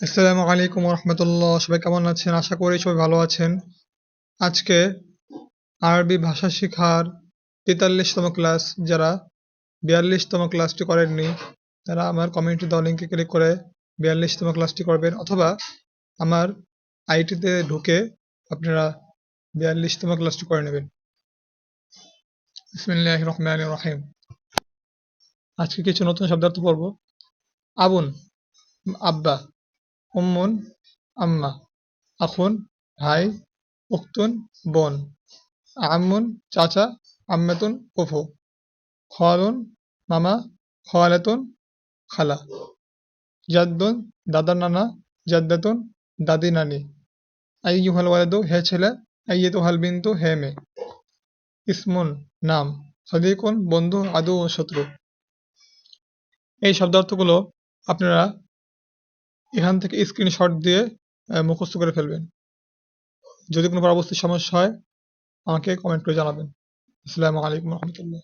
আসসালামু আলাইকুম রহমতুল্লাহ। সবাই কেমন আছেন? আশা করি সবাই ভালো আছেন। আজকে আরবি ভাষা শেখার তেতাল্লিশতম ক্লাস, যারা বিয়াল্লিশতম ক্লাসটি করেননি, তারা আমার কমিউনিটি দেওয়া লিঙ্কে ক্লিক করে বিয়াল্লিশতম ক্লাসটি করবেন, অথবা আমার আইটিতে ঢুকে আপনারা বিয়াল্লিশতম ক্লাসটি করে নেবেন। রহমান রহিম। আজকে কিছু নতুন শব্দার্থ পড়ব। আবুন, আব্বা। উম্মুন, আম্মা আখুন ভাই উখতুন বোন, আম্মুন, চাচা, আম্মাতুন, ফুফু খালুন মামা খালাতুন খালা, জাদ্দুন দাদা নানা, জাদ্দাতুন, দাদি নানি, আইয়ুহাল ওয়ালাদু, হে ছেলে আইয়িতুহাল বিনতু, হে মেয়ে, ইসমুন, নাম, সদিকুন, বন্ধু, আদু ও শত্রু। এই শব্দার্থগুলো আপনারা এখান থেকে স্ক্রিনশট দিয়ে মুখস্থ করে ফেলবেন। যদি কোনো পরবর্তী সমস্যা হয়, আমাকে কমেন্ট করে জানাবেন। আসসালামু আলাইকুম রহমতুল্লাহ।